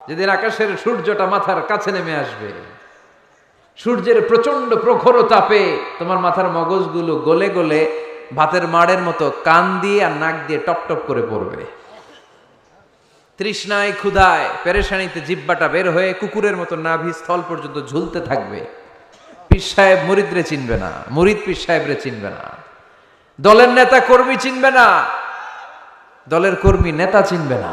যেদিন আকাশের সূর্যটা মাথার কাছে নেমে আসবে, সূর্যের প্রচণ্ড প্রখর তাপে তোমার মাথার মগজগুলো গলে গলে ভাতের মাড়ের মতো কান দিয়ে আর নাক দিয়ে টপ টপ করে পড়বে। তৃষ্ণায় ক্ষুধায় পেরেশানিতে জিব্বাটা বের হয়ে কুকুরের মতো নাভি স্থল পর্যন্ত ঝুলতে থাকবে। পীর সাহেব মুরিদরে চিনবে না, মুরিদ পীর সাহেবরে চিনবে না। দলের নেতা কর্মী চিনবে না, দলের কর্মী নেতা চিনবে না।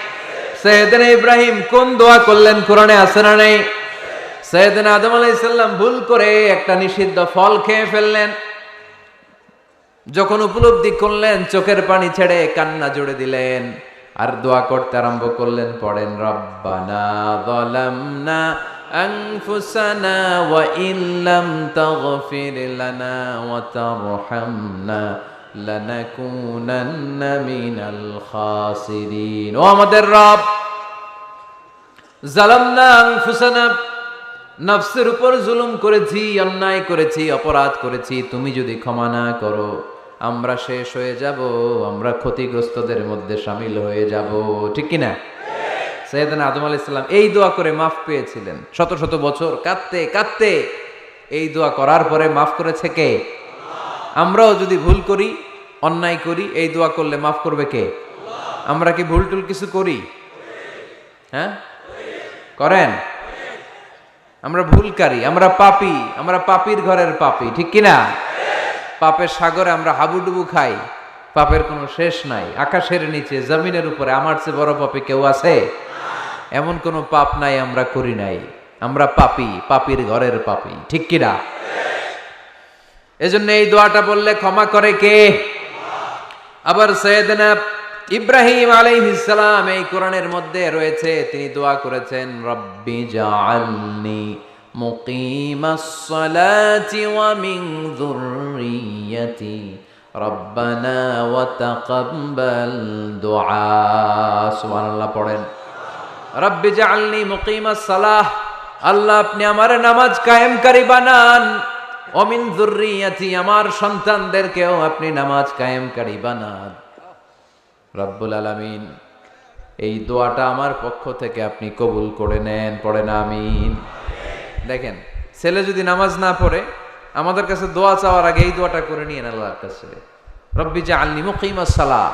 সৈয়দনা ইব্রাহিম কোন দোয়া করলেন? কোরআনে আছে না নাই? সৈয়দনা আদম আলাইসাল্লাম ভুল করে একটা নিষিদ্ধ ফল খেয়ে ফেললেন। যখন উপলব্ধি করলেন, চোখের পানি ছেড়ে কান্না জুড়ে দিলেন। আর দোয়া করতে আরম্ভ করলেন, পড়েন, রব্বানা যালামনা আনফুসানা ওয়া ইল্লাম তাগফির লানা ওয়া তারহামনা ও আমাদের রব নফসের জুলুম করেছি, অন্যায় করেছি, অপরাধ করেছি, তুমি যদি ক্ষমা না করো, আমরা শেষ হয়ে যাব, আমরা ক্ষতিগ্রস্তদের মধ্যে সামিল হয়ে যাব। ঠিক কি না সৈয়দান আদম আলাইহিস সালাম এই দোয়া করে মাফ পেয়েছিলেন। শত শত বছর কাঁদতে কাঁদতে এই দোয়া করার পরে মাফ করেছে কে? আমরাও যদি ভুল করি, অন্যায় করি, এই দোয়া করলে মাফ করবে কে? আমরা কি ভুল টুল কিছু করি? হ্যাঁ? করেন? আমরা ভুলকারী, আমরা পাপি, আমরা পাপির ঘরের পাপি, ঠিক কিনা পাপের সাগরে আমরা হাবুডুবু খাই, পাপের কোনো শেষ নাই, আকাশের নিচে, জমিনের উপরে, আমার চেয়ে বড় পাপি কেউ আছে? এমন কোনো পাপ নাই, আমরা করি নাই, আমরা পাপি, পাপির ঘরের পাপি, ঠিক কিনা এজন্য এই দোয়াটা বললে ক্ষমা করে কে? আবার সৈয়দনা ইব্রাহিম আলাইহিস সালাম এই কোরআনের মধ্যে রয়েছে, তিনি দোয়া করেছেন, রব্বি জাআলনি মুকিমাস সালাতি ওয়া মিন যুররিয়াতি, রব্বানা ওয়া তাকাব্বাল দুআ। সুবহানাল্লাহ পড়েন। রব্বি জাআলনি মুকিমাস সালাহ আল্লাহ আপনি আমার নামাজ কায়েমকারী বানান। অমিন যুররিয়াতি আমার সন্তানদেরকেও আপনি নামাজ কায়েমকারী বানান। রব্বুল আলামিন, এই দোয়াটা আমার পক্ষ থেকে আপনি কবুল করে নেন, পড়েন, আমিন। দেখেন, ছেলে যদি নামাজ না পড়ে, আমাদের কাছে দোয়া চাওয়ার আগে এই দোয়াটা করে নিয়ে আল্লাহর কাছে। রব্বি জা আল্লি মুকিমাস সালাহ।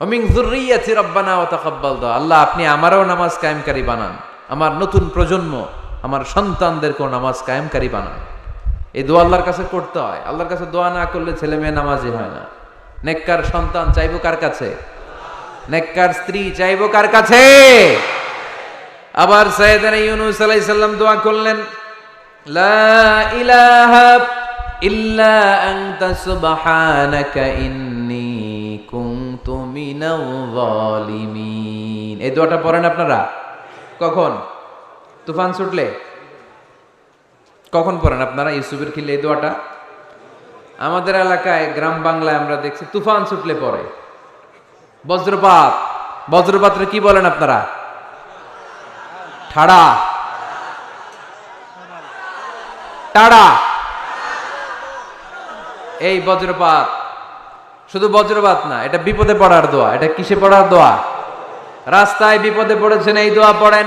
অমিন যুররিয়াতি রব্বানা ওয়া তাকাব্বাল দোয়া। আল্লাহ, আপনি আমারও নামাজ কায়েমকারী বানান। আমার নতুন প্রজন্ম, আমার সন্তানদেরকেও নামাজ কায়েমকারী বানান। এই দোয়া আল্লাহর কাছে করতে হয়। আল্লাহর কাছে দোয়া না করলে ছেলে মেয়ে নামাজই হয় না। নেককার সন্তান চাইব কার কাছে? নেককার স্ত্রী চাইব কার কাছে? আবার সৈয়দানা ইউনুস আলাইহিস সালাম দোয়া করলেন, লা ইলাহা ইল্লা আনতা সুবহানাকা ইন্নী কুনতু মিনাল জালিমিন এই দোয়াটা পড়েন আপনারা? কখন? তুফান ছুটলে? কখন পড়েন আপনারা ইউসুফের খিলে এই দোয়াটা? আমাদের এলাকায় গ্রাম বাংলায় আমরা দেখছি তুফান ছুটলে পরে বজ্রপাত। বজ্রপাতরে কি বলেন আপনারা? ঠাড়া। টাড়া। এই বজ্রপাত। শুধু বজ্রপাত না, এটা বিপদে পড়ার দোয়া। এটা কিসে পড়ার দোয়া? রাস্তায় বিপদে পড়েছেন, এই দোয়া পড়েন।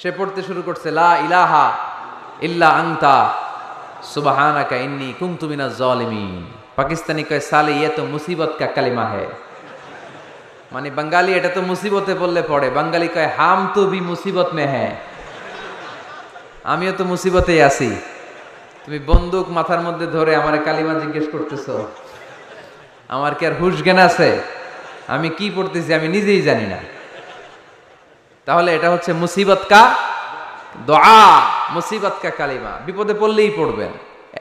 সে পড়তে শুরু করছে, লা ইলাহা ইল্লা আংতা সুবাহানাকা ইন্নি কুনতু মিনাজ জালিমিন। পাকিস্তানি কয়, সালে ইয়ে তো মুসিবত কা কালিমা হে। মানে বাঙালি এটা তো মুসিবতে বললে পড়ে, বাঙালি কয়, হাম তো বি মুসিবত মে হ্যাঁ। আমিও তো মুসিবতেই আছি। তুমি বন্দুক মাথার মধ্যে ধরে আমার কালিমা জিজ্ঞেস করতেছো, আমার কি আর হুশ জ্ঞান আছে? আমি কি পড়তেছি আমি নিজেই জানি না। তাহলে এটা হচ্ছে মুসিবত কা দোয়া, মুসিবত কা কালিমা। বিপদে পড়লেই পড়বেন।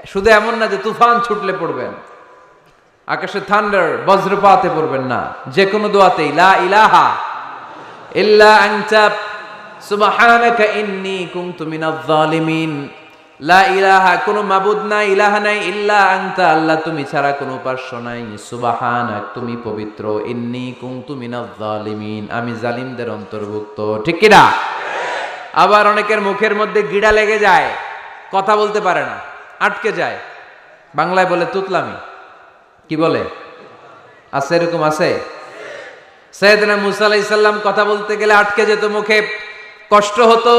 শুধু এমন না যে তুফান ছুটলে পড়বেন। আকাশে থান্ডার বজ্রপাতে পড়বেন না। যে কোনো দোয়াতেই, লা ইলাহা ইল্লা আনতা, সুবহানাকা ইন্নী কুনতু মিনাজ জালিমিন লা ইলাহা, কোনো মাবুদ নাই, ইলাহা নাই, ইল্লা আনতা। আল্লাহ তুমি ছাড়া কোনো উপাস্য নাই। সুবহানাক, তুমি পবিত্র। ইন্নী কুনতু মিনাজ জালিমিন। আমি জালিমদের অন্তর্ভুক্ত। ঠিক কি না? আবার অনেকের মুখের মধ্যে গিড়া লেগে যায়, কথা বলতে পারে না, আটকে যায়। বাংলায় বলে তুতলামি। কি বলে? আছে এরকম, আছে? সৈয়দনা মুসা আলাইসাল্লাম কথা বলতে গেলে আটকে যেত মুখে, কষ্ট হতো।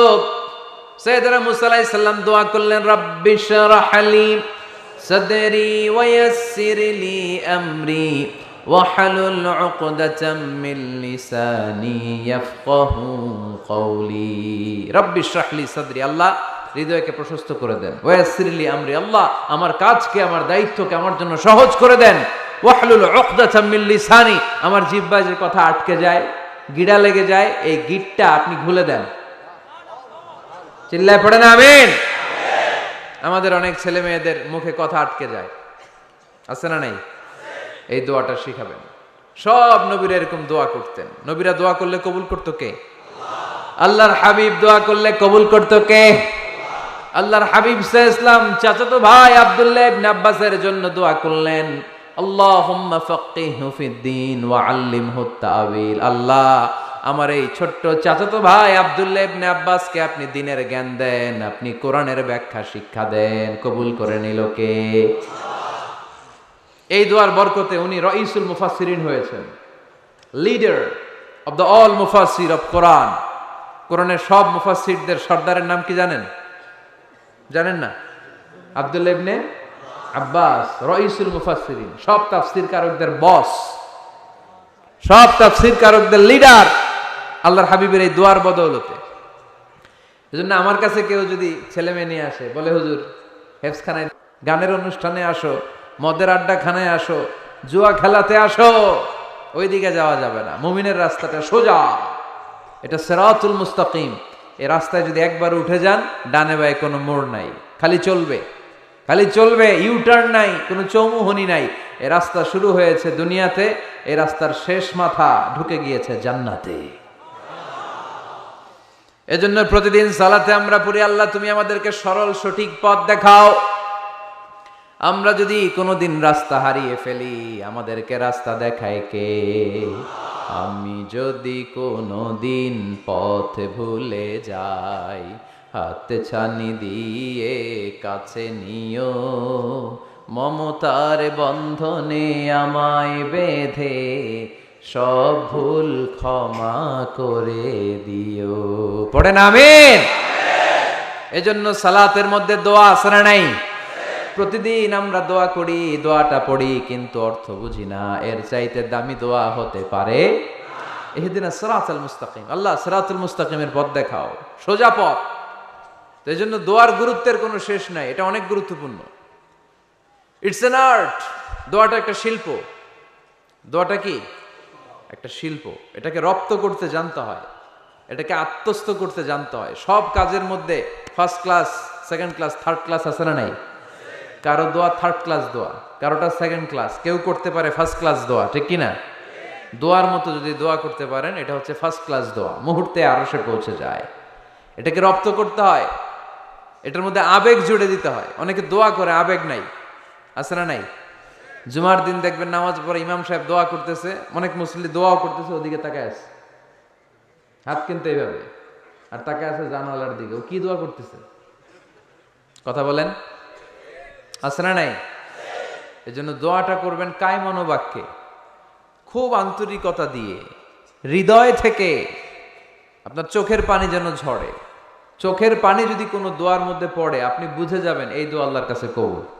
সৈয়দনা মুসা আলাইসাল্লাম দোয়া করলেন রব্বি শরহলি সদরি ওয়াসসির লি আমরি واحلل عقدة من لساني يفقه قولي رب اشرح لي صدري আল্লাহ হৃদয়কে প্রশস্ত করে দেন ওয়াসিরলি আমরি আল্লাহ আমার কাজকে আমার দায়িত্বকে আমার জন্য সহজ করে দেন ওয়াহলুল উকদাতাম মিন লিসানি আমার জিহ্বায় যে কথা আটকে যায় গিড়া লেগে যায় এই গিটটা আপনি খুলে দেন চিল্লায় পড়েন আমিন। আমাদের অনেক ছেলে মেয়েদের মুখে কথা আটকে যায়। আছে না নাই? এই দোয়াটা শিখাবেন। সব নবীরা এরকম দোয়া করতেন। নবীরা দোয়া করলে কবুল করতো কে? আল্লাহর হাবিব দোয়া করলে কবুল করতো কে? আল্লাহর হাবিব সাহ ইসলাম চাচাতো ভাই আব্দুল্লাহ ইবনে আব্বাসের জন্য দোয়া করলেন, আল্লাহুম্মা ফাক্কিহু ফিদ্দিন ওয়া আল্লিমহু তাওয়িল আল্লাহ আমার এই ছোট্ট চাচাতো ভাই আব্দুল্লাহ ইবনে আব্বাসকে আপনি দিনের জ্ঞান দেন, আপনি কোরআনের ব্যাখ্যা শিক্ষা দেন, কবুল করে নিল কে? এই দোয়ার বরকতে উনি রইসুল মুফাসসিরিন হয়েছেন, লিডার অব দ্য অল মুফাসসির অফ কোরআন। কোরআনের সব মুফাসসিরদের সর্দারের নাম কি জানেন? জানেন না? আব্দুল্লাহ ইবনে আব্বাস, রইসুল মুফাসসিরিন, সব তাফসীর কারকদের বস, সব তাফসীর কারকদের লিডার। আল্লাহর হাবিবের এই দোয়ার বদৌলতে। এজন্য আমার কাছে কেউ যদি ছেলে মেয়ে নিয়ে আসে, বলে, হুজুর, হেফসখানায় গানের অনুষ্ঠানে আসো, মদের আড্ডা খানায় আসো, জুয়া খেলাতে আসো, ওইদিকে যাওয়া যাবে না, মুমিনের রাস্তাটা সোজা। এটা সেরাতুল মুস্তাকিম। এই রাস্তায় যদি একবার উঠে যান, ডানে বায়ে কোনো মোড় নাই, খালি চলবে। খালি চলবে, ইউটার্ন নাই, কোনো চৌমুহনি নাই। এ রাস্তা শুরু হয়েছে দুনিয়াতে, এ রাস্তার শেষ মাথা ঢুকে গিয়েছে জান্নাতে। এজন্য প্রতিদিন সালাতে আমরা পড়ি, আল্লাহ, তুমি আমাদেরকে সরল, সঠিক পথ দেখাও। আমরা যদি কোনোদিন রাস্তা হারিয়ে ফেলি, আমাদেরকে রাস্তা দেখায় কে? আমি যদি কোনো দিন পথ ভুলে যাই, হাতে ছানি দিয়ে কাছে নিও। মমতার বন্ধনে আমায় বেঁধে সব ভুল ক্ষমা করে দিও। পড়ে না আমিন। এজন্য সালাতের মধ্যে দোয়া আছে না নাই? প্রতিদিন আমরা দোয়া করি, দোয়াটা পড়ি, কিন্তু অর্থ বুঝি না। এর চাইতে দামি দোয়া হতে পারে এদিন সরাতুল মুস্তাকিম। আল্লাহ সরাতুল মুস্তাকিমের পথ দেখাও। সোজা পথ। তো এই জন্য দোয়ার গুরুত্বের কোনো শেষ নাই। এটা অনেক গুরুত্বপূর্ণ। ইটস এন আর্ট দোয়াটা একটা শিল্প। দোয়াটা কি? একটা শিল্প, এটাকে রপ্ত করতে জানতে হয়, এটাকে আত্মস্থ করতে জানতে হয়। সব কাজের মধ্যে first class second class third class আছে না নাই? কারও দোয়া থার্ড ক্লাস দোয়া, কারোটা সেকেন্ড ক্লাস কেউ করতে পারে ফার্স্ট ক্লাস দোয়া, ঠিক কি না দোয়ার মতো যদি দোয়া করতে পারেন, এটা হচ্ছে ফার্স্ট ক্লাস দোয়া, মুহূর্তে আরও সে পৌঁছে যায়। এটাকে রপ্ত করতে হয়, এটার মধ্যে আবেগ জুড়ে দিতে হয়। অনেকে দোয়া করে, আবেগ নাই, আছে না নাই? জুমার দিন দেখবেন নামাজ পরে ইমাম সাহেব দোয়া করতেছে, অনেক মুসলি দোয়াও করতেছে, ওদিকে তাকায় আছে। হাত কিন্তু এইভাবে। আর তাকায় আছে জানালার দিকে। ও কি দোয়া করতেছে? কথা বলেন। আছে না নাই? এই জন্য দোয়াটা করবেন কায় মনোবাক্যে খুব আন্তরিকতা দিয়ে। হৃদয় থেকে আপনার চোখের পানি যেন ঝরে। চোখের পানি যদি কোনো দোয়ার মধ্যে পড়ে, আপনি বুঝে যাবেন, এই দোয়া আল্লাহর কাছে কবুল।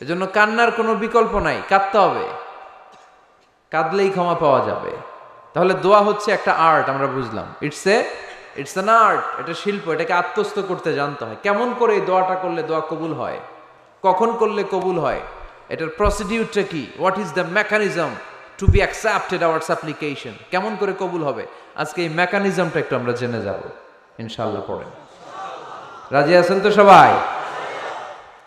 এজন্য কান্নার কোনো বিকল্প নাই, কাঁদতে হবে। কাঁদলেই ক্ষমা পাওয়া যাবে। তাহলে দোয়া হচ্ছে একটা আর্ট, আমরা বুঝলাম। It's a it's an art এটা শিল্প, এটাকে আত্মস্থ করতে জানতে হয়। কেমন করে এই দোয়াটা করলে দোয়া কবুল হয়? কখন করলে কবুল হয়? এটার প্রসিডিউরটা কি? What is the mechanism to be accepted our application কেমন করে কবুল হবে? আজকে এই মেকানিজমটা একটু আমরা জেনে যাব। ইনশাল্লাহ পড়েন। রাজি আছেন তো সবাই?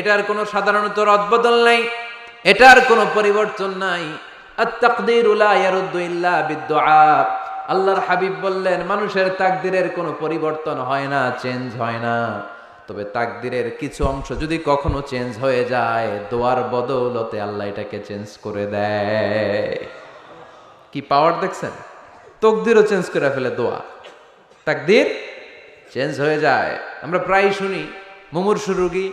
এটার কোনো সাধারণত রদবদল নাই, এটার কোনো পরিবর্তন নাই। আল্লাহর হাবিব বললেন, মানুষের তাকদিরের কোনো পরিবর্তন হয় না, চেঞ্জ হয় না। তবে তাকদিরের কিছু অংশ যদি কখনো চেঞ্জ হয়ে যায়, দোয়ার বদৌলতে আল্লাহ এটাকে চেঞ্জ করে দেয়। কি পাওয়ার দেখছেন? তকদিরও চেঞ্জ করে ফেলে দোয়া। তাকদির চেঞ্জ হয়ে যায়। আমরা প্রায় শুনি, মুমূর্ষু রোগী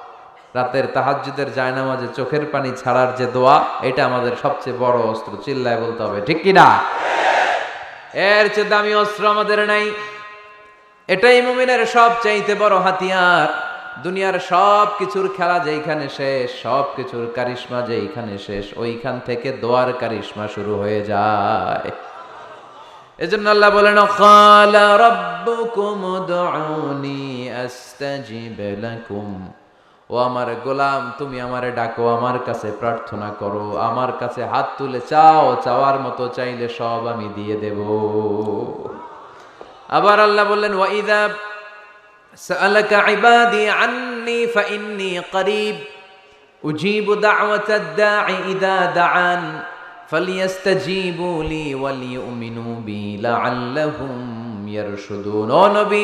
রাতের তাহাজ্জুদের জায়নামাজে চোখের পানি ছাড়ার যে দোয়া, এটা আমাদের সবচেয়ে বড় অস্ত্র। চিল্লায় বলতে হবে, ঠিক কি না এর চেয়ে দামি অস্ত্র আমাদের নাই। এটাই মুমিনের সব চাইতে বড় হাতিয়ার। দুনিয়ার সব কিছুর খেলা যেইখানে শেষ সব কিছুর কারিশমা যেইখানে শেষ, ওইখান থেকে দোয়ার কারিশমা শুরু হয়ে যায়। এজন্য আল্লাহ বলেন কালা রাব্বুকুম উদউনি আস্তাজিব লাকুম। ও আমার গোলাম, তুমি আমারে ডাকো, আমার কাছে প্রার্থনা করো, আমার কাছে হাত তুলে চাও, চাওয়ার মতো চাইলে সব আমি দিয়ে দেব। আবার আল্লাহ বললেন, ওয়াইদা সালাকা ইবাদি আন্নি ফাইন্নি করিব, উজিবু দাওয়াতাদ দাঈ ইদা দাআন, ফালিয়াস্তাজিবু লি ওয়ালিউমিনু বি লাআল্লাহুম ইয়ারশুদুন। ও নবী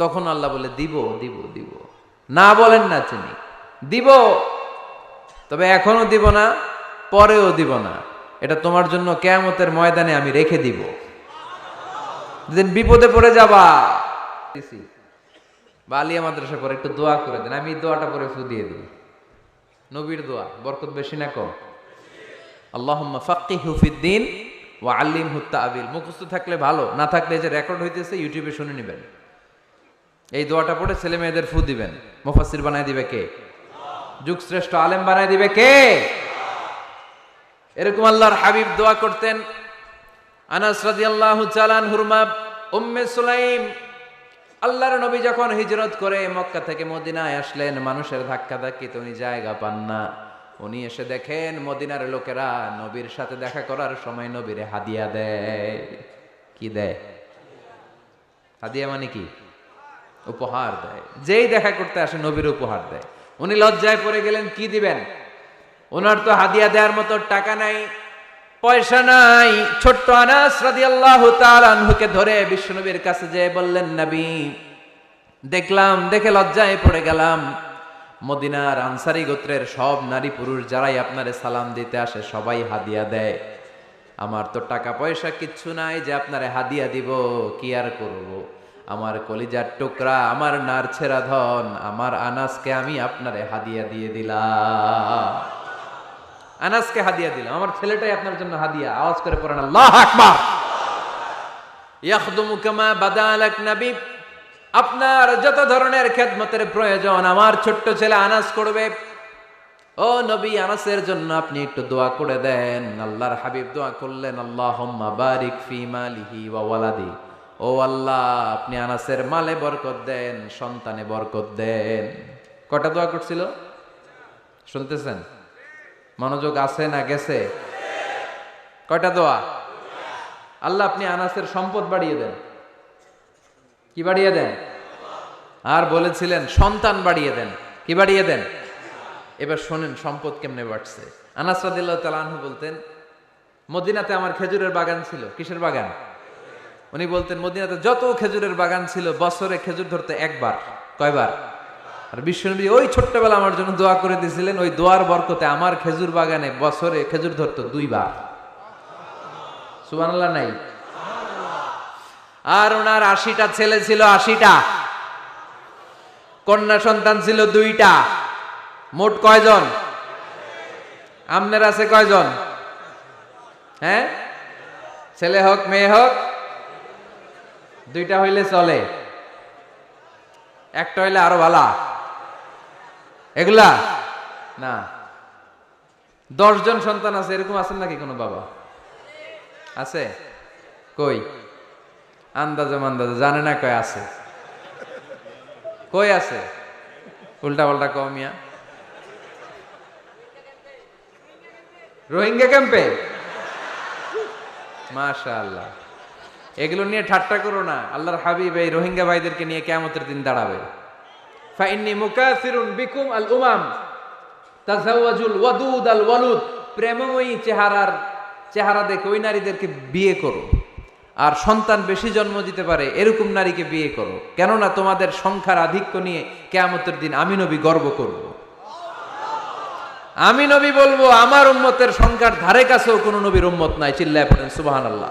তখন আল্লাহ বলে, দিব দিব দিব। না বলেন না তিনি। দিব, তবে এখনও দিব না, পরেও দিব না। এটা তোমার জন্য কেয়ামতের ময়দানে আমি রেখে দিব। যেদিন বিপদে পড়ে যাবা বা আলিয়া মাদ্রাসা পরে একটু দোয়া করে দেন, আমি দোয়াটা পরে ফু দিয়ে দিই নবীর দোয়া, বরকত বেশি না কম। আল্লাহ ফাক্কি হুফিদ্দিন ও আল্লিম হুত্তা আবিল মুখস্থ থাকলে ভালো, না থাকলে যে রেকর্ড হইতেছে ইউটিউবে শুনে নেবেন। এই দোয়াটা পড়ে ছেলে মেয়েদের ফু দিবেন। মুফাসির বানায় দিবে কে? যুগ শ্রেষ্ঠ আলেম বানায় দিবে কে? এরকম আল্লাহর হাবিব দোয়া করতেন। আনাস রাদিয়াল্লাহু চালান হুরমা উম্মে সুলাইম। আল্লাহর নবী যখন হিজরত করে মক্কা থেকে মদিনায় আসলেন, মানুষের ধাক্কা ধাক্কিতে উনি জায়গা পান না। উনি এসে দেখেন মদিনার লোকেরা নবীর সাথে দেখা করার সময় নবীরে হাদিয়া দেয়। কি দেয়? হাদিয়া মানে কি? উপহার দেয়। যেই দেখা করতে আসে, নবীর উপহার দেয়। উনি লজ্জায় পড়ে গেলেন, কি দিবেন? ওনার তো হাদিয়া দেওয়ার মতো টাকা নাই, পয়সা নাই। ছোট্ট আনাস রাদিয়াল্লাহু তাআলা আনহুকে ধরে বিশ্বনবীর কাছে যেয়ে বললেন, নবী, দেখলাম, দেখে লজ্জায় পড়ে গেলাম। মদিনার আনসারি গোত্রের সব নারী পুরুষ যারাই আপনারে সালাম দিতে আসে, সবাই হাদিয়া দেয়। আমার তো টাকা পয়সা কিচ্ছু নাই, যে আপনারে হাদিয়া দিব, কি আর করব? আমার কলিজার টুকরা, আমার নার ছেড়া ধন, আমার আনাসকে আমি আপনারে হাদিয়া দিয়ে দিলাম। আনাসকে হাদিয়া দিলাম, আমার ছেলেটাই আপনার জন্য হাদিয়া। আওয়াজ করে পড়েন, আল্লাহ আকবার! ইয়াখদুমু কামা বাদালাক নবী। আপনার যত ধরনের খেদমতের প্রয়োজন, আমার ছোট্ট ছেলে আনাস করবে। ও নবী, আনাসের জন্য আপনি একটু দোয়া করে দেন। আল্লাহর হাবিব দোয়া করলেন, আল্লাহুম্মা বারিক ফি মালিহি ওয়া ওয়ালাদি। ও আল্লাহ, আপনি আনাসের মালে বরকত দেন, সন্তানে বরকত দেন। কটা দোয়া করছিল? শুনতেছেন? মনোযোগ আছে না গেছে? কয়টা দোয়া? আল্লাহ, আপনি আনাসের সম্পদ বাড়িয়ে দেন। কি বাড়িয়ে দেন? আর বলেছিলেন, সন্তান বাড়িয়ে দেন। কি বাড়িয়ে দেন? এবার শোনেন, সম্পদ কেমনে বাড়ছে। আনাস রাদিল্লাহ তালাহু বলতেন, মদিনাতে আমার খেজুরের বাগান ছিল। কিসের বাগান? উনি বলতেন, মদিনাতে যত খেজুরের বাগান ছিল, বছরে খেজুর ধরতে একবার। কয়বার? আর বিশ্বনবী ওই ছোট্টবেলা আমার জন্য দোয়া করে দিয়েছিলেন, ওই দোয়ার বরকতে আমার খেজুর বাগানে বছরে খেজুর ধরতো দুইবার। সুবহানাল্লাহ নাই? আর ওনার আশিটা ছেলে ছিল আশিটা। কন্যা সন্তান ছিল দুইটা। মোট কয়জন? আমনের আছে কয়জন? হ্যাঁ? ছেলে হোক, মেয়ে হোক। দুইটা হইলে চলে। একটা হইলে আরও ভালা। এগুলা? না। দশজন সন্তান আছে, এরকম আছেন নাকি কোনো বাবা? আছে? কই? আন্দাজে মান্দাজে, জানে না কয় আছে। কই আছে? উল্টা পাল্টা কমিয়া রোহিঙ্গা ক্যাম্পে? মাশাআল্লাহ। এগুলো নিয়ে ঠাট্টা করো না। আল্লাহর হাবিব এই রোহিঙ্গা ভাইদেরকে নিয়ে কেমতের দিন দাঁড়াবে। বিকুম আল উমাম আল ওয়ালুদ। চেহারার ওই নারীদেরকে বিয়ে করো। আর সন্তান বেশি জন্ম দিতে পারে, এরকম নারীকে বিয়ে করো। কেননা তোমাদের সংখ্যার আধিক্য নিয়ে কেয়ামতের দিন আমি নবী গর্ব করব। আমি নবী বলব, আমার উম্মতের সংখ্যার ধারে কাছেও কোনো নবীর উম্মত নাই, চিল্লায় পড়েন সুবাহান আল্লাহ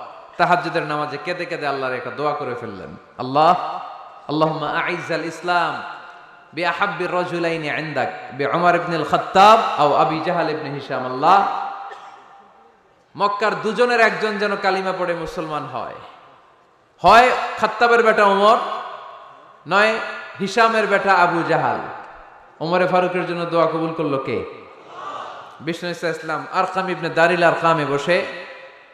তাহাজ্জুদের নামাজে কেঁদে কেঁদে আল্লাহর একটা দোয়া করে ফেললেন আল্লাহ আল্লাহুম্মা আইজাল ইসলাম بأحب الرجلين عندك بعمر بن الخطاب أو أبي جهل بن هشام الله মক্কার দুজনের একজন যেন কালিমা পড়ে মুসলমান হয় হয় খাত্তাবের বেটা ওমর নয় হিসামের বেটা আবু জাহাল ওমরে ফারুকের জন্য দোয়া কবুল করলো কে বিষ্ণু ইসলাম আরকাম ইবনে দারিল আরকামে বসে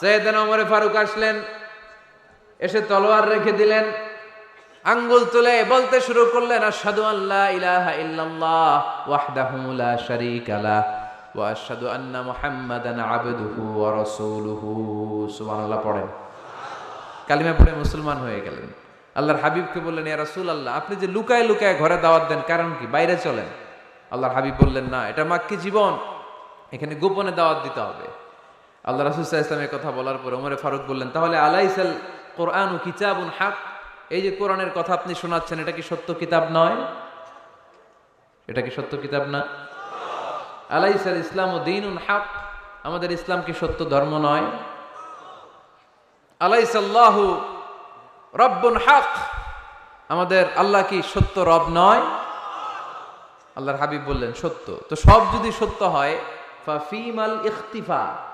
সৈয়দান ওমরে ফারুক আসলেন, এসে তলোয়ার রেখে দিলেন, আঙ্গুল তুলে বলতে শুরু করলেন, আশহাদু আল্লাহ ইলাহা ইল্লাল্লাহ ওয়াহদাহু লা শারীকা লা ওয়া আশহাদু আন্না মুহাম্মাদান আবদুহু ওয়া রাসূলুহু। সুবহানাল্লাহ, পড়েন। কালিমা পড়ে মুসলমান হয়ে গেলেন। আল্লাহর হাবিবকে বললেন, ইয়া রাসূলুল্লাহ, আপনি যে লুকায় লুকায় ঘরে দাওয়াত দেন, কারণ কি? বাইরে চলেন। আল্লাহর হাবিব বললেন, না, এটা মাক্কি জীবন। এখানে গোপনে দাওয়াত দিতে হবে। আল্লাহ সাল্লাল্লাহু আলাইহি কথা বলার পরে ওমরে ফারুক বললেন, তাহলে আলাইসাল কোরআন ও কিতাবুন হাক? এই যে কোরআনের কথা আপনি শোনাচ্ছেন, এটা কি সত্য কিতাব নয়? এটা কি সত্য কিতাব না? আলাইসাল ইসলাম ও দিন হাক? আমাদের ইসলাম কি সত্য ধর্ম নয়? আলাইসাল্লাহু রব্বুন হাক? আমাদের আল্লাহ কি সত্য রব নয়? আল্লাহর হাবিব বললেন, সত্য। তো সব যদি সত্য হয়, ফাফিমাল ইখতিফা।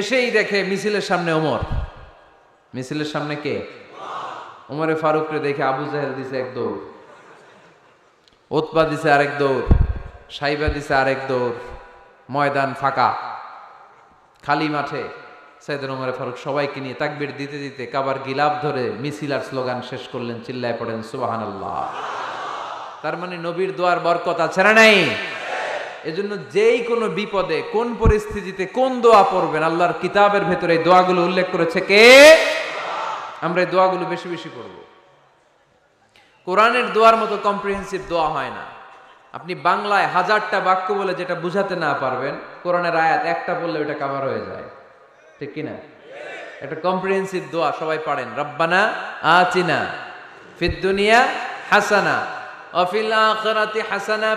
এসেই দেখে মিছিলের সামনে ওমর। মিছিলের সামনে কে? ওমরে ফারুকরে দেখে আবু জাহেল দিছে এক দৌড়। ওতপা দিছে আরেক দৌড়। সাইবা দিছে আরেক দৌড়। ময়দান ফাঁকা। খালি মাঠে সাইদুল ওমরে ফারুক সবাইকে নিয়ে তাকবির দিতে দিতে কাবার গিলাপ ধরে মিছিল আর স্লোগান শেষ করলেন, চিল্লায় পড়েন সুবাহান আল্লাহ তার মানে নবীর দোয়ার বরকত আছে না নাই? এজন্য যেই কোনো বিপদে, কোন পরিস্থিতিতে, কোন দোয়া পড়বেন, আল্লাহর কিতাবের ভেতরে এই দোয়াগুলো উল্লেখ করেছে কে? আমরা এই দোয়াগুলো বেশি বেশি পড়ব। কোরআনের দোয়ার মতো কম্প্রিহেন্সিভ দোয়া হয় না। আপনি বাংলায় হাজারটা বাক্য বলে যেটা বুঝাতে না পারবেন, কোরআনের আয়াত একটা বললে ওটা কাভার হয়ে যায়। ঠিক কিনা? একটা কম্প্রিহেন্সিভ দোয়া সবাই পারেন। রব্বানা আচিনা ফিদ দুনিয়া হাসানা, অফিল আখিরাতি হাসানা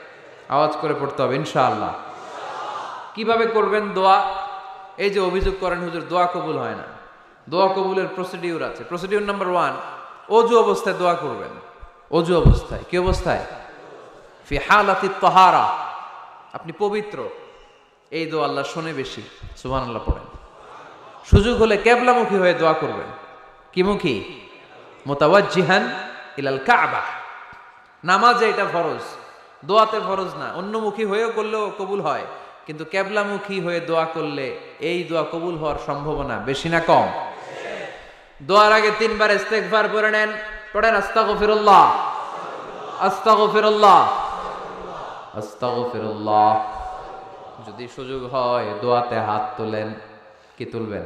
আওয়াজ করে পড়তে হবে, ইনশাআল্লাহ। কীভাবে করবেন দোয়া? এই যে অভিযোগ করেন, হুজুর, দোয়া কবুল হয় না। দোয়া কবুলের প্রসিডিউর আছে। প্রসিডিউর নাম্বার ওয়ান অজু অবস্থায় দোয়া করবেন। অজু অবস্থায়। কি অবস্থায়? ফি হালাতি তহারা। আপনি পবিত্র। এই দোয়া আল্লাহ শোনে বেশি। সুবহান আল্লাহ পড়েন। সুযোগ হলে কেবলামুখী হয়ে দোয়া করবেন। কি মুখী মোতাওয়াজ্জিহান ইলাল কাবা। নামাজে এটা ফরজ। দোয়াতে ফরজ না, অন্যমুখী হয়েও করলেও কবুল হয়, কিন্তু কেবলামুখী হয়ে দোয়া করলে এই দোয়া কবুল হওয়ার সম্ভাবনা বেশি না কম। দোয়ার আগে তিনবার ইস্তেগফার পড়ে নেন, পড়েন আস্তাগফিরুল্লাহ। আস্তাগফিরুল্লাহ। আস্তাগফিরুল্লাহ। যদি সুযোগ হয় দোয়াতে হাত তোলেন, কি তুলবেন?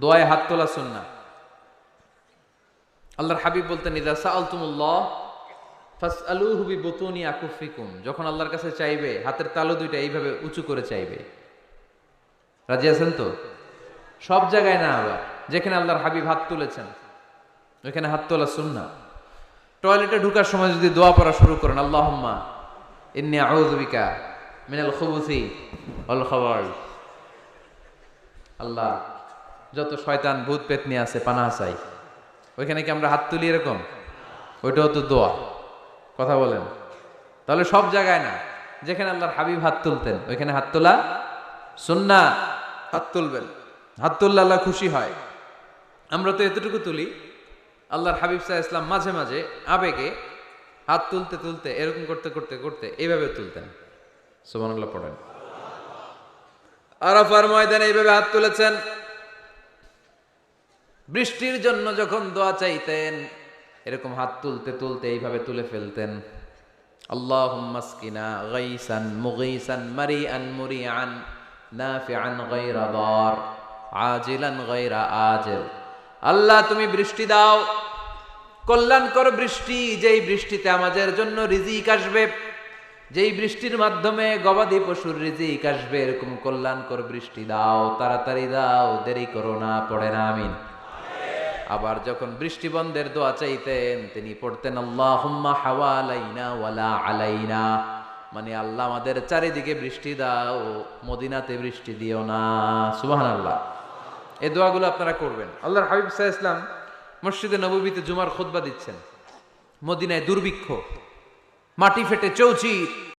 দোয়ায় হাত তোলা সুন্নাহ। আল্লাহর হাবিব বলতেন, ইদা সাআলতুমুল্লাহ ফাসআলুহু বিবুতুনি আকুফিকুম, যখন আল্লাহর কাছে চাইবে, হাতের তালু দুইটা এইভাবে উঁচু করে চাইবে। রাজি আছেন তো? সব জায়গায় না আবার, যেখানে আল্লাহর হাবিব হাত তুলেছেন, ওইখানে হাত তোলা সুন্না টয়লেটে ঢুকার সময় যদি দোয়া পড়া শুরু করেন, আল্লাহুম্মা ইন্নী আউযু বিকা মিনাল খুবুসি ওয়াল খাবার। আল্লাহ, যত শয়তান ভূত পেতনি আছে পানাহ চাই। ওইখানে কি আমরা হাত তুলি এরকম? ওইটাও তো দোয়া। কথা বলেন। তাহলে সব জায়গায় না যেখানে আল্লাহর হাবিব হাত তুলতেন ওইখানে হাত তোলা সুন্না। হাত তুলবেন। হাত তুললে আল্লাহ খুশি হয়। আমরা তো এতটুকু তুলি আল্লাহর হাবিব সাহা ইসলাম মাঝে মাঝে আবেগে হাত তুলতে তুলতে এরকম করতে করতে করতে এইভাবে তুলতেন। সুবহানাল্লাহ পড়েন। আরাফার ময়দানে এইভাবে হাত তুলেছেন। বৃষ্টির জন্য যখন দোয়া চাইতেন এরকম হাত তুলতে তুলতে এইভাবে তুলে ফেলতেন। আল্লাহ মাসকিনা গাইসান মুগাইসান মারিআন মুরিআন নাফিআন গায়রা দার আজিলান আল্লাহ তুমি বৃষ্টি দাও। কল্যাণকর বৃষ্টি যেই বৃষ্টিতে আমাদের জন্য রিজিক আসবে, যেই বৃষ্টির মাধ্যমে গবাদি পশুর রিজিক আসবে, এরকম কল্যাণকর বৃষ্টি দাও, তাড়াতাড়ি দাও, দেরি করো না, পড়ে না, আমিন। আবার যখন বৃষ্টি বন্ধের দোয়া চাইতেন, তিনি পড়তেন হাওয়ালাইনা ওয়ালা আলাইনা। মানে আল্লাহ আমাদের চারিদিকে বৃষ্টি দাও, মদিনাতে বৃষ্টি দিও না। সুবহানাল্লাহ। এই দোয়াগুলো আপনারা করবেন। আল্লাহর হাবিব সাল্লাল্লাহু ইসলাম মসজিদে নববীতে জুমার খুতবা দিচ্ছেন। মদিনায় দুর্ভিক্ষ, মাটি ফেটে চৌচির